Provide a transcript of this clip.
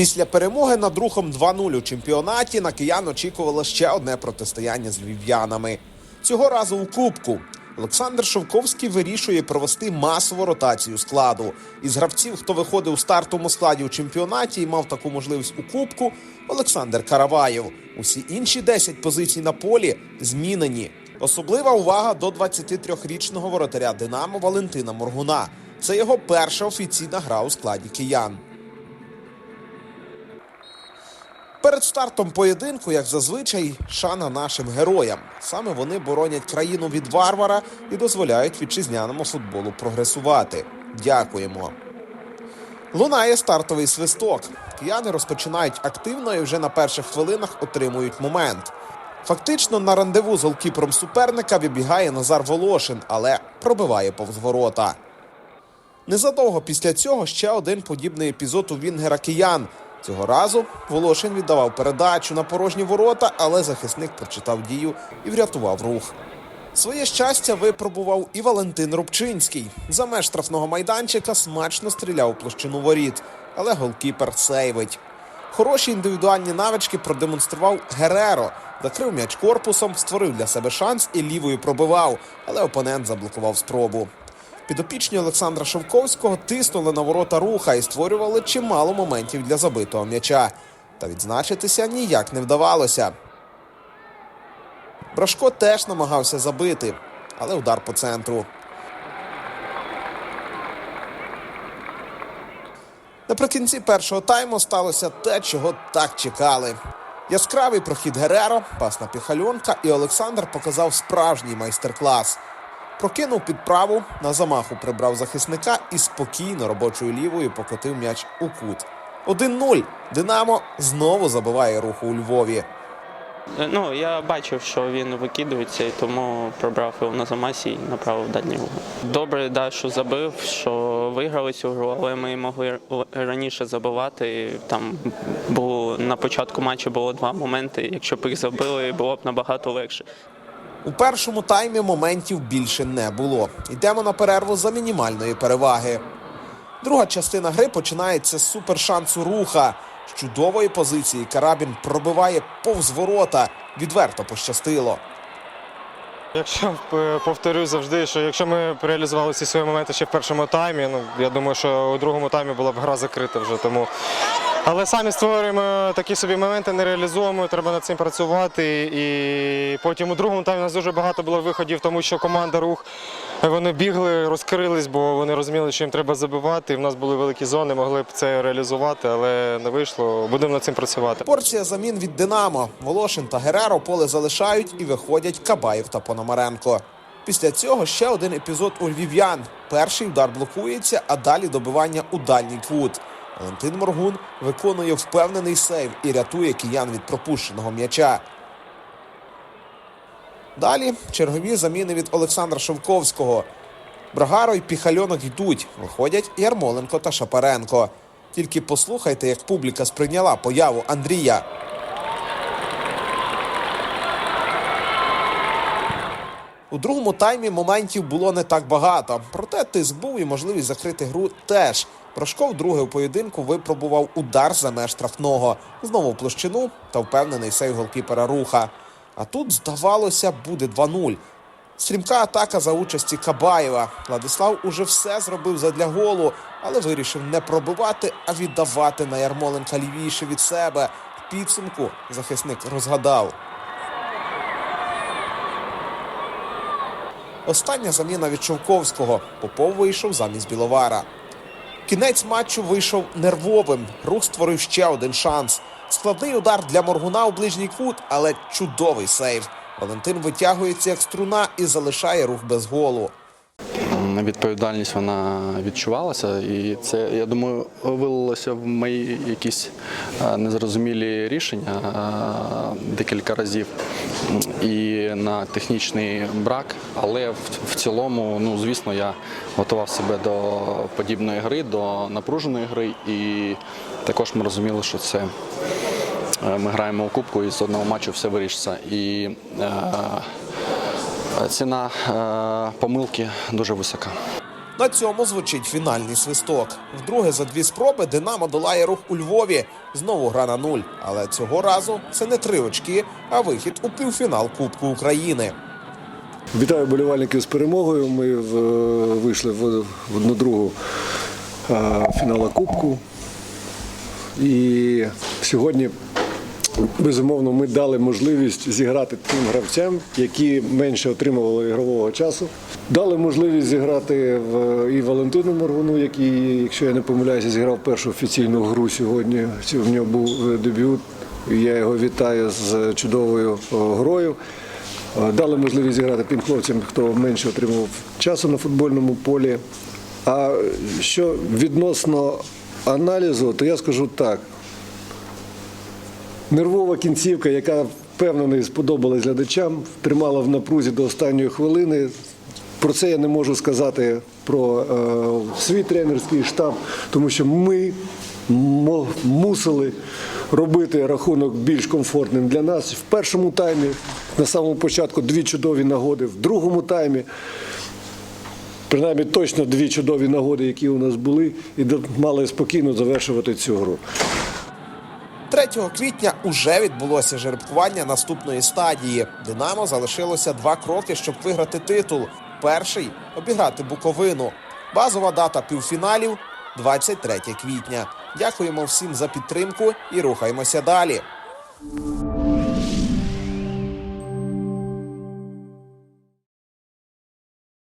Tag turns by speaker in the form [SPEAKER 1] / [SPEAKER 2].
[SPEAKER 1] Після перемоги над рухом 2-0 у чемпіонаті на киян очікувало ще одне протистояння з львів'янами. Цього разу у Кубку. Олександр Шовковський вирішує провести масову ротацію складу. Із гравців, хто виходив у стартовому складі у чемпіонаті і мав таку можливість у Кубку, Олександр Караваєв. Усі інші 10 позицій на полі змінені. Особлива увага до 23-річного воротаря Динамо Валентина Моргуна. Це його перша офіційна гра у складі киян. Перед стартом поєдинку, як зазвичай, шана нашим героям. Саме вони боронять країну від варвара і дозволяють вітчизняному футболу прогресувати. Дякуємо. Лунає стартовий свисток. Кияни розпочинають активно і вже на перших хвилинах отримують момент. Фактично на рандеву з голкіпером суперника вибігає Назар Волошин, але пробиває повз ворота. Незадовго після цього ще один подібний епізод у Вінгера киян. Цього разу Волошин віддавав передачу на порожні ворота, але захисник прочитав дію і врятував рух. Своє щастя випробував і Валентин Рубчинський. За меж штрафного майданчика смачно стріляв у площину воріт, але голкіпер сейвить. Хороші індивідуальні навички продемонстрував Гереро. Закрив м'яч корпусом, створив для себе шанс і лівою пробивав, але опонент заблокував спробу. Підопічні Олександра Шовковського тиснули на ворота руха і створювали чимало моментів для забитого м'яча. Та відзначитися ніяк не вдавалося. Брашко теж намагався забити, але удар по центру. Наприкінці першого тайму сталося те, чого так чекали. Яскравий прохід Гереро, пас на піхальонка, і Олександр показав справжній майстер-клас. Прокинув під праву, на замаху прибрав захисника і спокійно робочою лівою покотив м'яч у кут. 1-0. Динамо знову забиває руху у Львові.
[SPEAKER 2] Е, Ну, я бачив, що він викидується, і тому пробрав його на замасі і направив дальній угол. Добре, да, що забив, що виграли цю гру, але ми могли раніше забивати. Там було на початку матчу було два моменти. Якщо б їх забили, було б набагато легше.
[SPEAKER 1] У першому таймі моментів більше не було. Йдемо на перерву за мінімальної переваги. Друга частина гри починається з супершансу руха. З чудової позиції Карабін пробиває повз ворота. Відверто пощастило.
[SPEAKER 3] Якщо е, повторюю завжди, що якщо ми реалізували ці свої моменти ще в першому таймі, ну я думаю, що у другому таймі була б гра закрита вже. Тому але самі створюємо такі собі моменти, не реалізуємо, треба над цим працювати. І потім у другому таймі у нас дуже багато було виходів, тому що команда рух вони бігли, розкрились, бо вони розуміли, що їм треба забивати. І в нас були великі зони, могли б це реалізувати, але не вийшло. Будемо над цим працювати.
[SPEAKER 1] Порція замін від Динамо. Волошин та Гереро поле залишають і виходять Кабаєв та Пономаренко. Після цього ще один епізод у львів'ян. Перший удар блокується, а далі добивання у дальній кут. Валентин Моргун виконує впевнений сейв і рятує киян від пропущеного м'яча. Далі чергові заміни від Олександра Шовковського. Брагаро й Піхальонок йдуть. Виходять Ярмоленко та Шапаренко. Тільки послухайте, як публіка сприйняла появу Андрія. У другому таймі моментів було не так багато, проте тиск був і можливість закрити гру теж. Прошков друге у поєдинку випробував удар за меж штрафного, знову в площину та впевнений сейв голкіпера руха. А тут, здавалося, буде 2-0. Стрімка атака за участі Кабаєва. Владислав уже все зробив задля голу, але вирішив не пробивати, а віддавати на Ярмоленка лівіше від себе. В підсумку захисник розгадав. Остання заміна від Шовковського. Попов вийшов замість Біловара. Кінець матчу вийшов нервовим. Рух створив ще один шанс. Складний удар для Моргуна у ближній кут, але чудовий сейв. Валентин витягується як струна і залишає рух без голу.
[SPEAKER 4] Відповідальність вона відчувалася, і це, я думаю, вилилося в мої якісь е, незрозумілі рішення е, декілька разів і на технічний брак. Але в, цілому, ну звісно, я готував себе до подібної гри, до напруженої гри, і також ми розуміли, що це. е, Ми граємо у кубку і з одного матчу все вирішиться. І е, ціна е, помилки дуже висока.
[SPEAKER 1] На цьому звучить фінальний свисток. Вдруге за дві спроби Динамо долає рух у Львові. Знову гра на нуль. Але цього разу це не три очки, а вихід у півфінал Кубку України.
[SPEAKER 5] Вітаю болівальників з перемогою. Ми вийшли в, одну другу а, фінала Кубку. І сьогодні, безумовно, ми дали можливість зіграти тим гравцям, які менше отримували ігрового часу. Дали можливість зіграти в, і Валентину Моргуну, який, якщо я не помиляюся, зіграв першу офіційну гру сьогодні. В нього був е, дебют. Я його вітаю з чудовою грою. Е, Дали можливість зіграти тим хлопцям, хто менше отримав часу на футбольному полі. А що відносно аналізу, то я скажу так. Нервова кінцівка, яка впевнений сподобалась глядачам, тримала в напрузі до останньої хвилини. Про це я не можу сказати про е, свій тренерський штаб, тому що ми мусили робити рахунок більш комфортним для нас. В першому таймі, на самому початку, дві чудові нагоди, в другому таймі принаймні точно дві чудові нагоди, які у нас були, і мали спокійно завершувати цю гру.
[SPEAKER 1] 3 квітня уже відбулося жеребкування наступної стадії. Динамо залишилося два кроки, щоб виграти титул. Перший обіграти Буковину. Базова дата півфіналів 23 квітня. Дякуємо всім за підтримку і рухаємося далі.